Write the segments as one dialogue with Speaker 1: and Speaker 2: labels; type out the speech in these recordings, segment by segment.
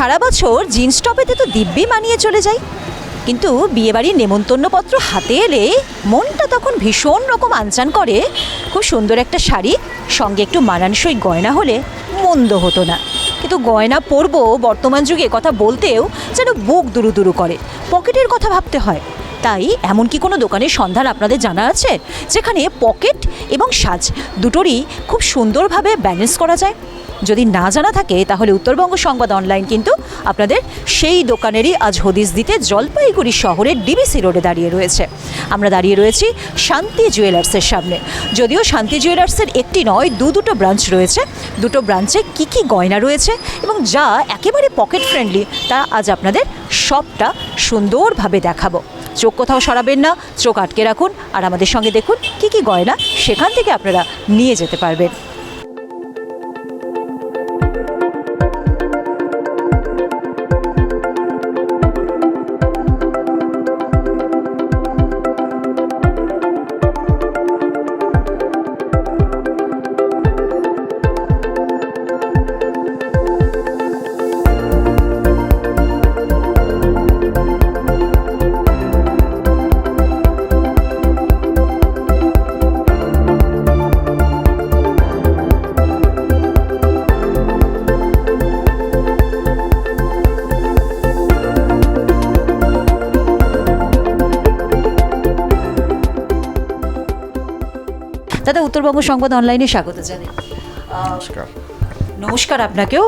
Speaker 1: সারা বছর জিন্স টপেতে তো দিব্যি মানিয়ে চলে যাই কিন্তু বিয়েবাড়ির নেমন্তন্নপত্র হাতে এলে মনটা তখন ভীষণ রকম আনচান করে। খুব সুন্দর একটা শাড়ি, সঙ্গে একটু মানানসই গয়না হলে মন্দ হতো না। কিন্তু গয়না পরবো বর্তমান যুগে কথা বলতেও যেন বুক দুরু দুরু করে। পকেটের কথা ভাবতে হয়। তাই এমন কি কোনো দোকানের সন্ধান আপনাদের জানা আছে? যেখানে পকেট এবং সাজ দুটোরই খুব সুন্দরভাবে ব্যালেন্স করা যায়। যদি না জানা থাকে, তাহলে উত্তরবঙ্গ সংবাদ অনলাইন কিন্তু আপনাদের সেই দোকানেরই আজ হদিস দিতে জলপাইগুড়ি শহরের ডিবিসি রোডে দাঁড়িয়ে রয়েছে। আমরা দাঁড়িয়ে রয়েছি শান্তি জুয়েলার্সের সামনে। যদিও শান্তি জুয়েলার্সের একটি নয়, দু দুটো ব্রাঞ্চ রয়েছে। দুটো ব্রাঞ্চে কি কি গয়না রয়েছে এবং যা একেবারে পকেট ফ্রেন্ডলি তা আজ আপনাদের সবটা সুন্দরভাবে দেখাবো। চোখ কোথাও সরাবেন না, চোখ আটকে রাখুন। আর আমাদের সঙ্গে দেখুন কি কি গয়না সেখান থেকে আপনারা নিয়ে যেতে পারবেন। উত্তরবঙ্গ সংবাদ অনলাইনে স্বাগত জানাই।
Speaker 2: নমস্কার।
Speaker 1: নমস্কার আপনাকেও।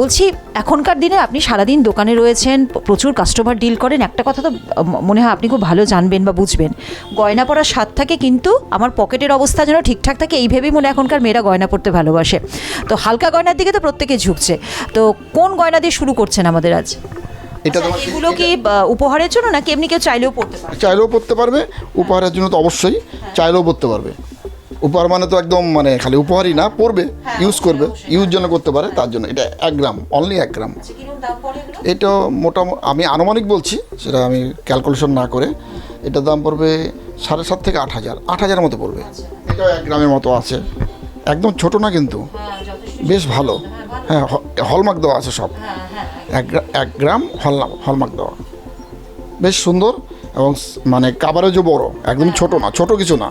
Speaker 1: বলছি এখনকার দিনে আপনি সারাদিন দোকানে রয়েছেন প্রচুর কাস্টমার ডিল করেন। একটা কথা তো মনে হয় আপনি খুব ভালো জানবেন বা বুঝবেন। গয়না পরার স্বাদ থাকে কিন্তু আমার পকেটের অবস্থা যেন ঠিকঠাক থাকে এই ভেবেই মনে হয় এখনকার মেয়েরা গয়না পরতে ভালোবাসে। তো হালকা গয়নার দিকে তো প্রত্যেকে ঝুঁকছে। তো কোন গয়না দিয়ে শুরু করছেন আমাদের আজ?
Speaker 2: এটা তোমার
Speaker 1: এগুলো কি উপহারের জন্য নাকি এমনি কেউ চাইলেও পড়তে
Speaker 2: চাইলেও পড়তে পারবে উপহারের জন্য তো অবশ্যই। চাইলেও পড়তে পারবে। উপহার মানে তো একদম মানে খালি উপহারই না পড়বে ইউজ করবে ইউজ জন্য করতে পারে তার জন্য। এটা এক গ্রাম অনলি এক গ্রাম। এটা মোটামুটি আমি আনুমানিক বলছি সেটা আমি ক্যালকুলেশন না করে। এটার দাম পড়বে সাড়ে সাত থেকে আট হাজার আট হাজারের মতো পড়বে। এটাও এক গ্রামের মতো আছে। একদম ছোট না কিন্তু। বেশ ভালো। হ্যাঁ হলমার্ক দেওয়া আছে সব। এক গ্রাম হলমার্ক হলমার্ক দেওয়া। বেশ সুন্দর। এবং মানে কাভারেজও বড় একদম ছোট না, ছোট কিছু না।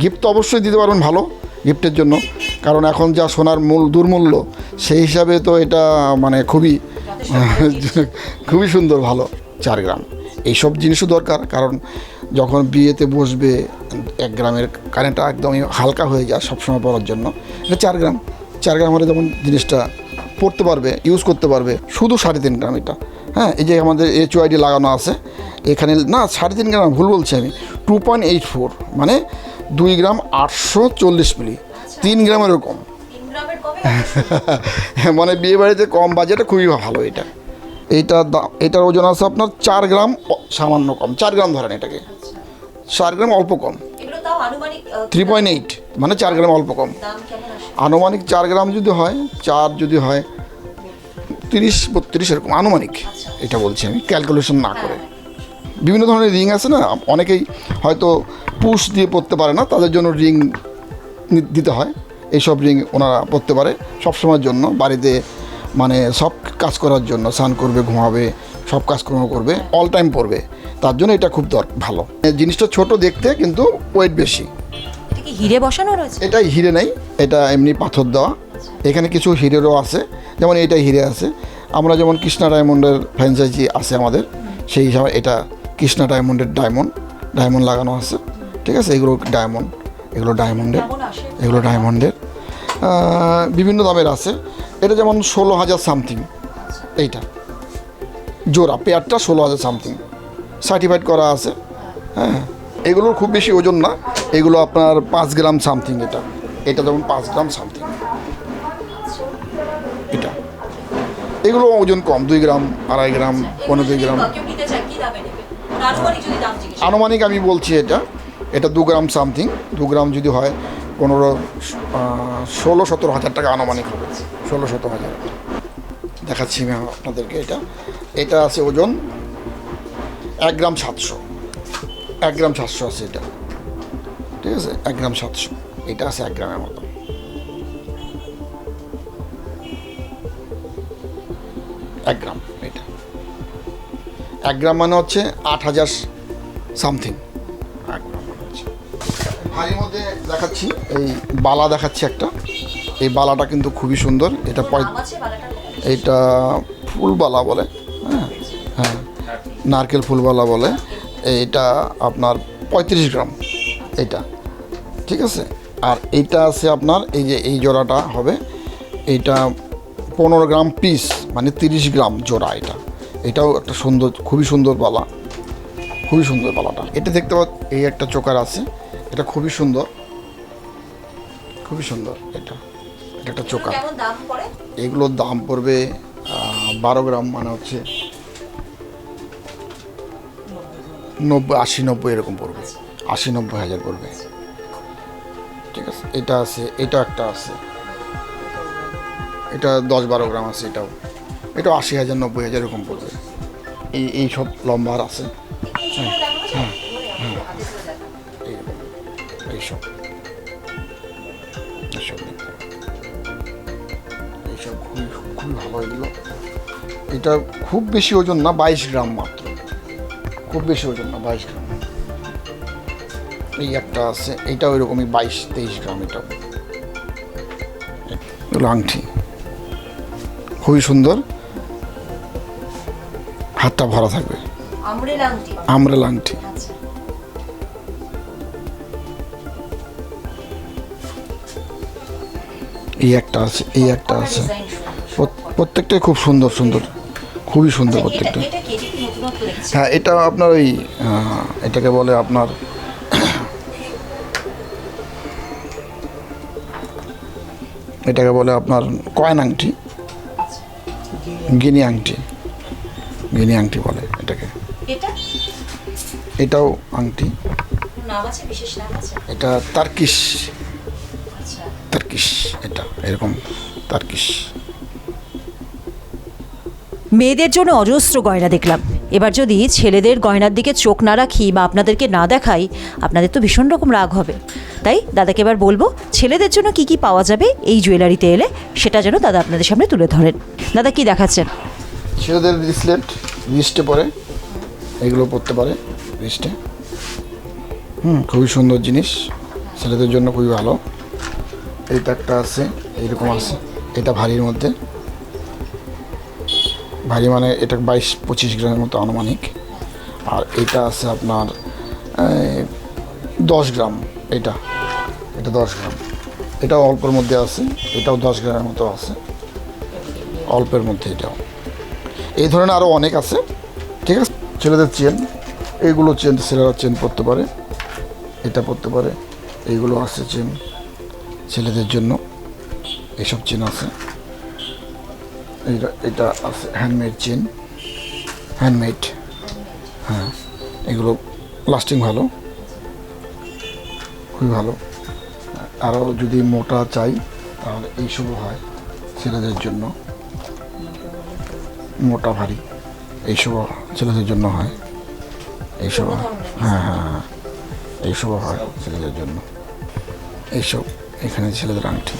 Speaker 2: গিফট তো অবশ্যই দিতে পারবেন ভালো গিফটের জন্য। কারণ এখন যা সোনার মূল, দুর্মূল্য, সেই হিসাবে তো এটা মানে খুবই খুবই সুন্দর, ভালো, চার গ্রাম। এইসব জিনিসও দরকার, কারণ যখন বিয়েতে বসবে, এক গ্রামের কারেন্টটা একদমই হালকা হয়ে যায় সবসময় পরার জন্য। এটা চার গ্রাম চার গ্রাম হলে যেমন জিনিসটা পড়তে পারবে ইউজ করতে পারবে, শুধু সাড়ে তিন গ্রাম এটা। হ্যাঁ এই যে আমাদের এইচ ওয়াইডি লাগানো আছে এখানে না সাড়ে তিন গ্রাম ভুল বলছি আমি টু পয়েন্ট এইট ফোর মানে দুই গ্রাম আটশো চল্লিশ মিলি তিন গ্রামেরও কম। মানে বিয়ে বাড়িতে কম বাজেটে খুবই ভালো এটা। এইটা দাম এটার ওজন আছে আপনার চার গ্রাম সামান্য কম চার গ্রাম ধরেন এটাকে। চার গ্রাম অল্প কম। থ্রি পয়েন্ট এইট মানে চার গ্রাম অল্প কম। আনুমানিক চার গ্রাম যদি হয় চার যদি হয় তিরিশ বত্রিশ এরকম আনুমানিক এটা বলছি আমি ক্যালকুলেশন না করে। বিভিন্ন ধরনের রিং আছে না অনেকেই হয়তো পুশ দিয়ে পড়তে পারে না তাদের জন্য রিং দিতে হয়। এইসব রিং ওনারা পড়তে পারে সব সময়ের জন্য বাড়িতে মানে সব কাজ করার জন্য স্নান করবে ঘুমাবে সব কাজকর্ম করবে অল টাইম পরবে তার জন্য এটা খুব দর ভালো। জিনিসটা ছোট দেখতে কিন্তু ওয়েট বেশি।
Speaker 1: হিরে বসানো রয়েছে
Speaker 2: এটা হিরে নেই এটা এমনি পাথর দেওয়া। এখানে কিছু হিরেরও আছে যেমন এটা হিরে আছে। আমরা যেমন কৃষ্ণা ডায়মন্ডের ফ্র্যাঞ্চাইজি আছে আমাদের সেই হিসাবে এটা কৃষ্ণা ডায়মন্ডের ডায়মন্ড ডায়মন্ড লাগানো আছে। ঠিক আছে? এগুলো ডায়মন্ড এগুলো ডায়মন্ডের এগুলো ডায়মন্ডের। বিভিন্ন দামের আছে। এটা যেমন ষোলো হাজার সামথিং এইটা। জোড়া পেয়ারটা ষোলো হাজার সামথিং সার্টিফাইড করা আছে। হ্যাঁ এগুলোর খুব বেশি ওজন না। এগুলো আপনার পাঁচ গ্রাম সামথিং এটা। এটা যেমন পাঁচ গ্রাম সামথিং এটা। এগুলো ওজন কম দুই গ্রাম আড়াই গ্রাম পনেরো দুই গ্রাম। আনুমানিক আমি বলছি এটা। এটা দু গ্রাম সামথিং। দু গ্রাম যদি হয় পনেরো ষোলো সতেরো হাজার টাকা আনুমানিক হবে। ষোলো সতেরো হাজার। দেখাচ্ছি আমি আপনাদেরকে এটা। এটা আছে ওজন এক গ্রাম সাতশো। এক গ্রাম সাতশো আছে এটা। ঠিক আছে? এক গ্রাম সাতশো। এটা আছে এক গ্রামের মতো। এক গ্রাম এটা। এক গ্রাম মানে হচ্ছে আট হাজার সামথিং। ভারীর মধ্যে দেখাচ্ছি এই বালা দেখাচ্ছি একটা। এই বালাটা কিন্তু খুবই সুন্দর এটা এইটা ফুলবালা বলে হ্যাঁ? হ্যাঁ নারকেল ফুলবালা বলে এইটা আপনার পঁয়ত্রিশ গ্রাম এইটা ঠিক আছে? আর এইটা আছে আপনার এই যে এই জোড়াটা হবে এইটা পনেরো গ্রাম পিস মানে তিরিশ গ্রাম জোড়া এটা। এটাও একটা সুন্দর খুবই সুন্দর বালা। খুবই সুন্দর বালাটা। এটা দেখতে পাচ্ছ এই একটা চোকার আছে। এটা খুবই সুন্দর। খুবই সুন্দর এটা। এটা একটা চোকার। এগুলোর দাম পড়বে বারো গ্রাম মানে হচ্ছে নব্বই আশি নব্বই এরকম পড়বে। আশি নব্বই হাজার পড়বে। ঠিক আছে এটা আছে এটা একটা আছে। এটা দশ বারো গ্রাম আছে এটাও। এটাও আশি হাজার, নব্বই হাজার এরকম পড়বে। এই এই সব লম্বার আছে। এইসব এইসব দেখতে এইসব খুবই ভালো এটা খুব বেশি ওজন না, বাইশ গ্রাম মাত্র। খুব বেশি ওজন না, বাইশ গ্রাম। এই একটা আছে এইটাও এরকমই বাইশ, তেইশ গ্রাম এটাও। এগুলো আংটি খুবই সুন্দর। হাতটা ভরা থাকবে।
Speaker 1: আমরেলা আংটি। আচ্ছা।
Speaker 2: এই একটা আছে এই একটা আছে। প্রত্যেকটাই খুব সুন্দর সুন্দর। খুবই সুন্দর প্রত্যেকটা।
Speaker 1: নতুনত্ব দেখছি
Speaker 2: হ্যাঁ এটা আপনার ওই এটাকে বলে আপনার এটাকে বলে আপনার কয়েন আংটি। গিনি আংটি গিনি আংটি বলে এটাকে। এটাও আংটি।
Speaker 1: নাম আছে? বিশেষ নাম আছে?
Speaker 2: এটা তার্কিশ।
Speaker 1: তার্কিস
Speaker 2: তার্কিশ এটা এরকম তার্কিশ।
Speaker 1: মেয়েদের জন্য অজস্র গয়না দেখলাম। এবার যদি ছেলেদের গয়নার দিকে চোখ না রাখি বা আপনাদেরকে না দেখাই, আপনাদের তো ভীষণ রকম রাগ হবে। তাই দাদাকে এবার বলব, ছেলেদের জন্য কি কি পাওয়া যাবে এই জুয়েলারিতে এলে, সেটা যেন দাদা আপনাদের সামনে তুলে ধরেন। দাদা কি দেখাচ্ছেন?
Speaker 2: ছেলেদের রিসলেট রিস্টে পরে, এগুলো পরতে পারে রিস্টে হুম, খুবই সুন্দর জিনিস, ছেলেদের জন্য খুবই ভালো। এইটা একটা আছে, এইরকম আছে, এটা ভারীর মধ্যে। ভারী মানে এটা বাইশ পঁচিশ গ্রামের মতো আনুমানিক। আর এটা আছে আপনার দশ গ্রাম, এটা। এটা দশ গ্রাম। এটাও অল্পের মধ্যে আছে, এটাও দশ গ্রামের মতো আছে। অল্পের মধ্যে এটাও। এই ধরনের আরও অনেক আছে। ঠিক আছে? ছেলেদের চেন এইগুলো চেন ছেলেরা চেন পরতে পারে। এটা পরতে পারে। এইগুলো আছে চেন ছেলেদের জন্য। এইসব চেন আছে। এটা আছে হ্যান্ডমেড চেন হ্যান্ডমেড হ্যাঁ এগুলো লাস্টিং ভালো, খুবই ভালো। আরও যদি মোটা চাই, তাহলে এইসবও হয় ছেলেদের জন্য। মোটা ভারী এইসব ছেলেদের জন্য হয়। এইসব হ্যাঁ হ্যাঁ হ্যাঁ এইসবও হয় ছেলেদের জন্য। এইসব এখানে ছেলেদের আংটি।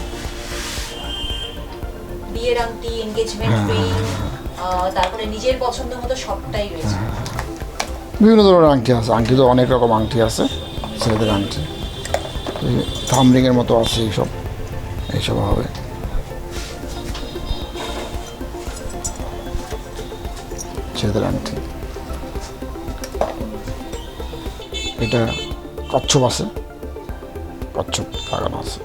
Speaker 1: বিয়ের আংটি এনগেজমেন্ট রিং তারপরে নিজের পছন্দ মতো সবটাই রয়েছে।
Speaker 2: বিভিন্ন ধরনের আংটি আছে। আংটি তো অনেক রকম আংটি আছে ছেলেদের আংটি। থামরিংয়ের মতো আছে এইসব এইসব হবে। ছেলেদের আংটি। এটা কচ্ছপ আছে। কচ্ছপ লাগানো আছে।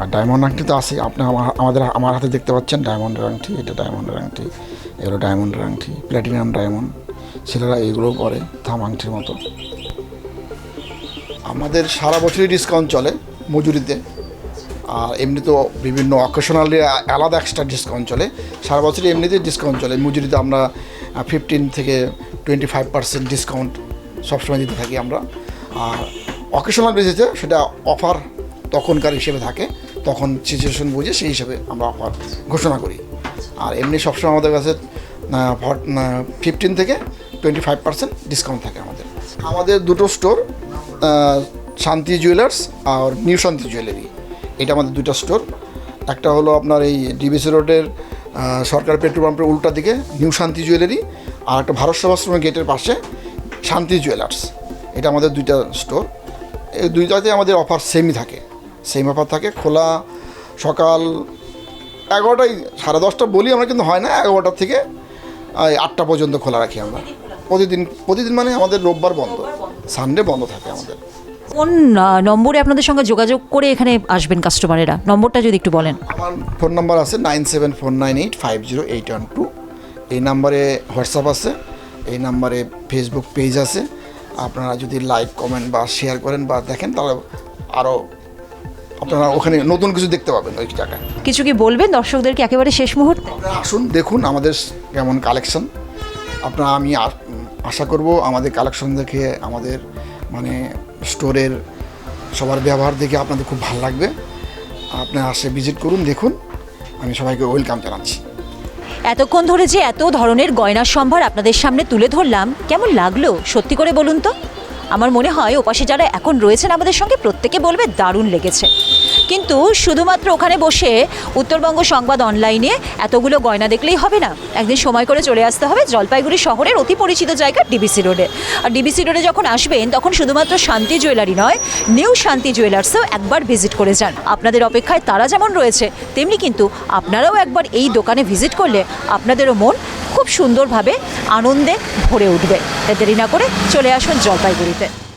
Speaker 2: আর ডায়মন্ড আংটি তো আছে আপনি আমার আমাদের আমার হাতে দেখতে পাচ্ছেন ডায়মন্ডের আংটি এটা ডায়মন্ডের আংটি এগুলো ডায়মন্ডের আংটি প্ল্যাটিনাম ডায়মন্ড ছেলেরা এগুলো পরে থাম আংটির মতো। আমাদের সারা বছরই ডিসকাউন্ট চলে মজুরিতে, আর এমনি তো বিভিন্ন অকেশনালি আলাদা এক্সট্রা ডিসকাউন্ট চলে। সারা বছরই এমনিতে ডিসকাউন্ট চলে। মজুরিতে আমরা ফিফটিন থেকে টোয়েন্টি ফাইভ পার্সেন্ট ডিসকাউন্ট সবসময় দিতে থাকি আমরা। আর অকেশনাল বেসিসে সেটা অফার তখনকার হিসেবে থাকে। তখন সিচুয়েশন বুঝে সেই হিসাবে আমরা অফার ঘোষণা করি। আর এমনি সবসময় আমাদের কাছে ফিফটিন থেকে টোয়েন্টি ফাইভ পার্সেন্ট ডিসকাউন্ট থাকে আমাদের। আমাদের দুটো স্টোর শান্তি জুয়েলার্স আর নিউ শান্তি জুয়েলারি এটা আমাদের দুটো স্টোর একটা হলো আপনার এই ডিবিসি রোডের সরকার পেট্রোল পাম্পের উল্টা দিকে নিউ শান্তি জুয়েলারি আর একটা ভারত সেবাশ্রমের গেটের পাশে শান্তি জুয়েলার্স এটা আমাদের দুইটা স্টোর এই দুইটাতে আমাদের অফার সেমই থাকে। সেম অফার থাকে খোলা সকাল এগারোটায় সাড়ে দশটা বলি আমরা কিন্তু হয় না এগারোটার থেকে আটটা পর্যন্ত খোলা রাখি আমরা। প্রতিদিন প্রতিদিন মানে আমাদের রোববার বন্ধ। সানডে বন্ধ থাকে আমাদের।
Speaker 1: কোন নম্বরে আপনাদের সঙ্গে যোগাযোগ করে এখানে আসবেন কাস্টমারেরা নম্বরটা যদি একটু বলেন।
Speaker 2: আমার ফোন নাম্বার আছে nine seven four nine eight five zero eight one two. এই নাম্বারে হোয়াটসঅ্যাপ আছে এই নাম্বারে ফেসবুক পেজ আছে। আপনারা যদি লাইক কমেন্ট বা শেয়ার করেন বা দেখেন তাহলে আরও আপনারা ওখানে নতুন কিছু দেখতে পাবেন ওই জায়গায়।
Speaker 1: কিছু কি বলবেন দর্শকদেরকে একেবারে শেষ মুহূর্তে?
Speaker 2: আপনারা আসুন দেখুন আমাদের কেমন কালেকশন আপনারা আমি আশা করব আমাদের কালেকশন দেখে আমাদের মানে স্টোরের সবার ব্যবহার দেখে আপনাদের খুব ভালো লাগবে। আপনারা আসে ভিজিট করুন দেখুন। আমি সবাইকে ওয়েলকাম জানাচ্ছি।
Speaker 1: এতক্ষণ ধরে যে এত ধরনের গয়নার সম্ভার আপনাদের সামনে তুলে ধরলাম কেমন লাগল? সত্যি করে বলুন তো? আমার মনে হয় ওপাশে যারা এখন রয়েছেন আমাদের সঙ্গে প্রত্যেকে বলবে দারুণ লেগেছে। কিন্তু শুধুমাত্র ওখানে বসে উত্তরবঙ্গ সংবাদ অনলাইনে এতগুলো গয়না দেখলেই হবে না। একদিন সময় করে চলে আসতে হবে জলপাইগুড়ি শহরের অতি পরিচিত জায়গা ডিবিসি রোডে। আর ডিবিসি রোডে যখন আসবেন, তখন শুধুমাত্র শান্তি জুয়েলারি নয়, নিউ শান্তি জুয়েলার্সও একবার ভিজিট করে যান। আপনাদের অপেক্ষায় তারা যেমন রয়েছে, তেমনি কিন্তু আপনারাও একবার এই দোকানে ভিজিট করলে আপনাদেরও মন খুব সুন্দরভাবে আনন্দে ভরে উঠবে। দেরি না করে চলে আসুন জলপাইগুড়িতে।